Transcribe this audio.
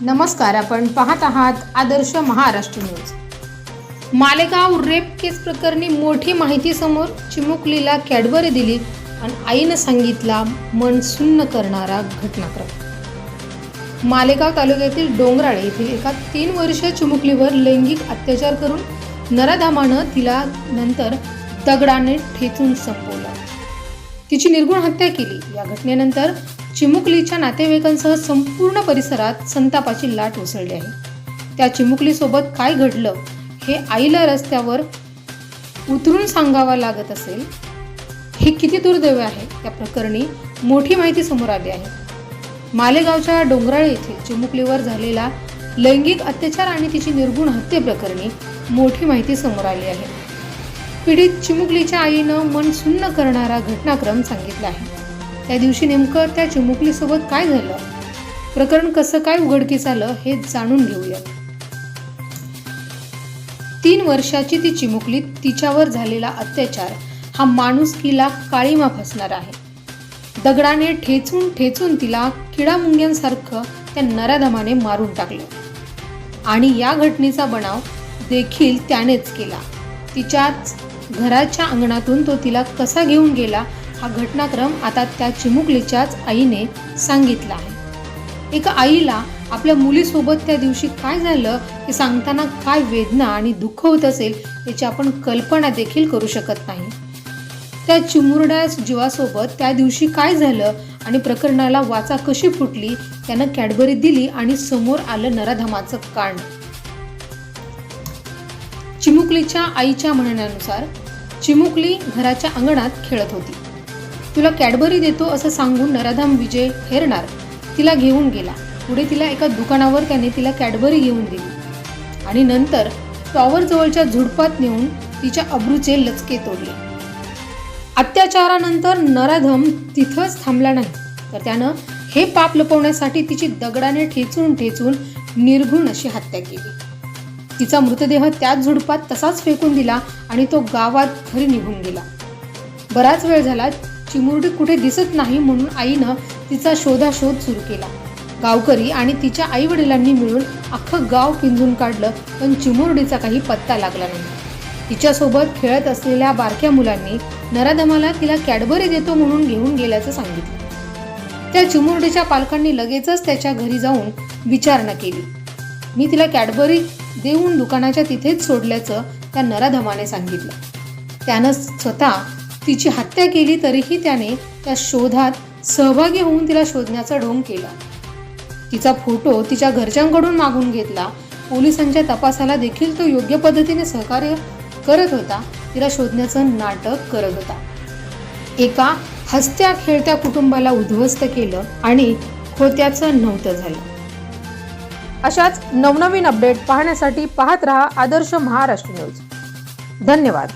नमस्कार आपण पाहत आहात Adarsh Maharashtra news. Malegaon rape case प्रकरणी मोठी माहिती समोर चिमुकलीला कॅडबरी दिली आणि आईनं सांगितला मन सुन्न करणारा घटनाक्रम. मालेगाव तालुक्यातील डोंगराळे येथील एका तीन वर्षीय चिमुकलीवर लैंगिक अत्याचार करून नराधामानं तिला नंतर दगडाने ठेचून संपवलं. तिची निर्गुण हत्या केली. या घटनेनंतर चिमुकलीच्या नातेवाईकांसह संपूर्ण परिसरात संतापाची लाट उसळली आहे. त्या चिमुकलीसोबत काय घडलं हे आईला रस्त्यावर उतरून सांगावं लागत असेल हे किती दुर्दैव आहे त्या प्रकरणी मोठी माहिती समोर आली आहे. मालेगावच्या डोंगराळे येथील चिमुकलीवर झालेला लैंगिक अत्याचार आणि तिची निर्गुण हत्येप्रकरणी मोठी माहिती समोर आली आहे. पीडित चिमुकलीच्या आईनं मन सुन्न करणारा घटनाक्रम सांगितला आहे. त्या दिवशी नेमकं त्या चिमुकलीसोबत काय झालं? प्रकरण कसं काय उघडकीस आलं हे जाणून घेऊयात. तीन वर्षाची ती चिमुकली तिच्यावर झालेला अत्याचार हा माणूस किला काळीमा फसणार आहे. दगडाने ठेचून ठेचून तिला किडामुंग्यांसारखं त्या नराधमाने मारून टाकलं. आणि या घटनेचा बनाव देखील त्यानेच केला. तिच्याच घराच्या अंगणातून तो तिला कसा घेऊन गेला हा घटनाक्रम आता त्या चिमुकलीच्याच आईने सांगितला आहे. एका आईला आपल्या मुलीसोबत त्या दिवशी काय झालं हे सांगताना काय वेदना आणि दुःख होत असेल याची आपण कल्पना देखील करू शकत नाही. त्या चिमुरड्या जीवासोबत त्या दिवशी काय झालं आणि प्रकरणाला वाचा कशी फुटली त्यानं कॅडबरी दिली आणि समोर आलं नराधमाचं कांड. चिमुकलीच्या आईच्या म्हणण्यानुसार चिमुकली घराच्या अंगणात खेळत होती. तुला कॅडबरी देतो असं सांगून नराधाम विजय हेरणार तिला घेऊन गेला. पुढे तिला एका दुकानावर त्याने तिला कॅडबरी घेऊन दिली. आणि नंतर टॉवर जवळच्या झुडपात नेऊन तिच्या अब्रूचे लचके तोडले. अत्याचारानंतर नराधम तिथंच थांबला नाही. तर त्यानं हे पाप लपवण्यासाठी तिची दगडाने ठेचून ठेचून निर्घुण अशी हत्या केली. तिचा मृतदेह त्याच झुडपात तसाच फेकून दिला आणि तो गावात घरी निघून गेला. बराच वेळ झाला चिमुरडी कुठे दिसत नाही म्हणून आईनं तिचा शोधाशोध सुरू केला. गावकरी आणि तिच्या आई वडिलांनी मिळून अख्खं गाव पिंजून काढलं पण चिमुरडीचा काही पत्ता लागला नाही. तिच्यासोबत खेळत असलेल्या बारक्या मुलांनी नराधमाला तिला कॅडबरी देतो म्हणून घेऊन गेल्याचं सांगितलं. त्या चिमुरडीच्या पालकांनी लगेचच त्याच्या घरी जाऊन विचारणा केली. मी तिला कॅडबरी देऊन दुकानाच्या तिथेच सोडल्याचं त्या नराधमाने सांगितलं. त्यानं स्वतः तिची हत्या केली तरीही त्याने त्या शोधात सहभागी होऊन तिला शोधण्याचा ढोंग केला. तिचा फोटो तिच्या घरच्यांकडून मागून घेतला. पोलिसांच्या तपासाला देखील तो योग्य पद्धतीने सहकार्य करत होता. तिला शोधण्याचं नाटक करत होता. एका हसत्या खेळत्या कुटुंबाला उद्ध्वस्त केलं आणि होत्याचं नव्हतं झालं. अशाच नवनवीन अपडेट पाहण्यासाठी पाहत रहा आदर्श महाराष्ट्र न्यूज. धन्यवाद.